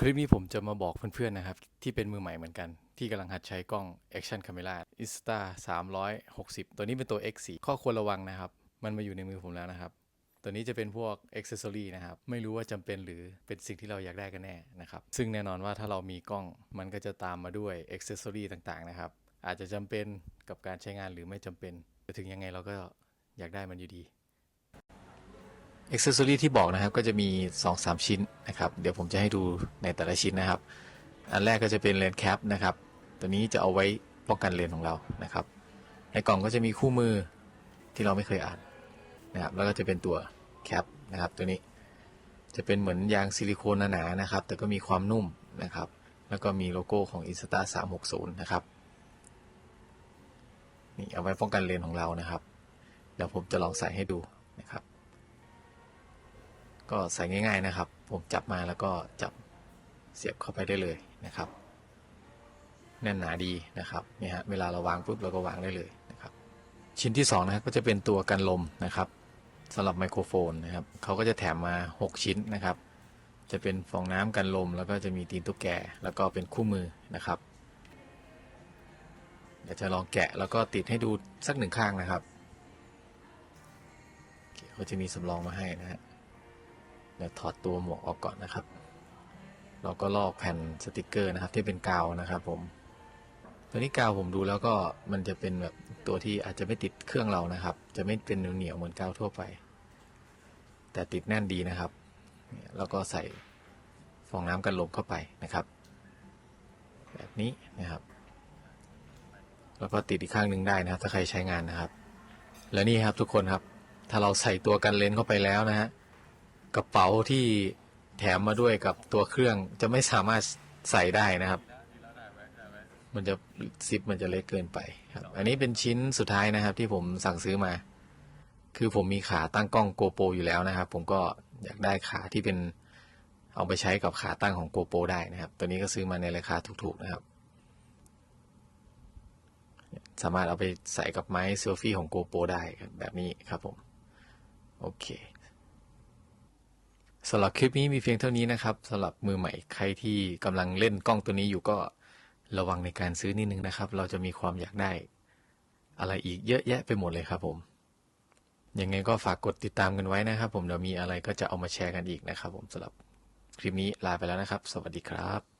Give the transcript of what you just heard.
คลิปนี้ผมจะมาบอกเพื่อนๆนะครับ ที่เป็นมือใหม่เหมือนกัน ที่กำลังหัดใช้กล้อง Action Camera Insta 360 ตัวนี้เป็นตัว X4 ข้อควรระวังนะครับ มันมาอยู่ในมือผมแล้วนะครับ ตัวนี้จะเป็นพวก Accessory นะครับ ไม่รู้ว่าจำเป็นหรือเป็นสิ่งที่เราอยากได้กันแน่นะครับ ซึ่งแน่นอนว่าถ้าเรามีกล้องมันก็จะตามมาด้วย Accessory ต่างๆนะครับ อาจจะจำเป็นกับการใช้งานหรือไม่จำเป็นแต่ถึงยังไงเราก็อยากได้มันอยู่ดี อ็กเซสซอรีที่บอกนะครับก็จะมี 2-3 ชิ้นนะครับเดี๋ยวผมจะให้ดูในแต่ละชิ้นนะครับ อันแรกก็จะเป็นเลนแคปนะครับตัวนี้จะเอาไว้ป้องกันเลนของเรานะครับ ในกล่องก็จะมีคู่มือที่เราไม่เคยอ่านนะครับแล้วก็จะเป็นตัวแคปนะครับตัวนี้จะเป็นเหมือนยางซิลิโคนหนาๆนะครับ แต่ก็มีความนุ่มนะครับ แล้วก็มีโลโก้ของ i n s t a 360 นะครับนี่เอาไว้ป้องกันเลนของเรานะครับเดี๋ยวผมจะลองใส่ให้ดูนะครับ ก็ใส่ง่ายๆนะครับ ผมจับมาแล้วก็จับเสียบเข้าไปได้เลยนะครับ แน่นหนาดีนะครับเนี่ยฮะเวลาเราวางปุ๊บเราก็วางได้เลยนะครับ ชิ้นที่2นะครับก็จะเป็นตัวกันลมนะครับสำหรับไมโครโฟนนะครับเขาก็จะแถมมา 6 ชิ้นนะครับ จะเป็นฟองน้ำกันลม แล้วก็จะมีตีนตุ๊กแก แล้วก็เป็นคู่มือนะครับเดี๋ยวจะลองแกะแล้วก็ติดให้ดูสักหนึ่งข้างนะครับเคเขาจะมีสำรองมาให้นะฮะ เดี๋ยวถอดตัวหมวกออกก่อนนะครับ เราก็ลอกแผ่นสติกเกอร์นะครับ ที่เป็นกาวนะครับ ผม ตัวนี้กาวผมดูแล้วก็มันจะเป็นแบบตัวที่อาจจะไม่ติดเครื่องเรานะครับ จะไม่เป็นเหนียวเหมือนกาวทั่วไป แต่ติดแน่นดีนะครับเนี่ยแล้วก็ใส่ฟองน้ำกันลมเข้าไปนะครับ แบบนี้นะครับ แล้วก็ติดอีกข้างหนึ่งได้นะครับ ถ้าใครใช้งานนะครับ และนี่ครับทุกคนครับ ถ้าเราใส่ตัวกันเลนเข้าไปแล้วนะฮะ กระเป๋าที่แถมมาด้วยกับตัวเครื่องจะไม่สามารถใส่ได้นะครับ มันจะซิปมันจะเล็กเกินไปครับ อันนี้เป็นชิ้นสุดท้ายนะครับ ที่ผมสั่งซื้อมา คือผมมีขาตั้งกล้องโกโปรอยู่แล้วนะครับ ผมก็อยากได้ขาที่เป็นเอาไปใช้กับขาตั้งของโกโปรได้นะครับ ตัวนี้ก็ซื้อมาในราคาถูกๆนะครับ สามารถเอาไปใส่กับไม้เซลฟี่ของโกโปรได้แบบนี้ครับผม โอเค สำหรับคลิปนี้มีเพียงเท่านี้นะครับสำหรับมือใหม่ใครที่กำลังเล่นกล้องตัวนี้อยู่ก็ระวังในการซื้อนิดนึงนะครับ เราจะมีความอยากได้ อะไรอีกเยอะแยะไปหมดเลยครับผมยังไงก็ฝากกดติดตามกันไว้นะครับ ผมเดี๋ยวมีอะไรก็จะเอามาแชร์กันอีกนะครับ ผมสำหรับคลิปนี้ลาไปแล้วนะครับ สวัสดีครับ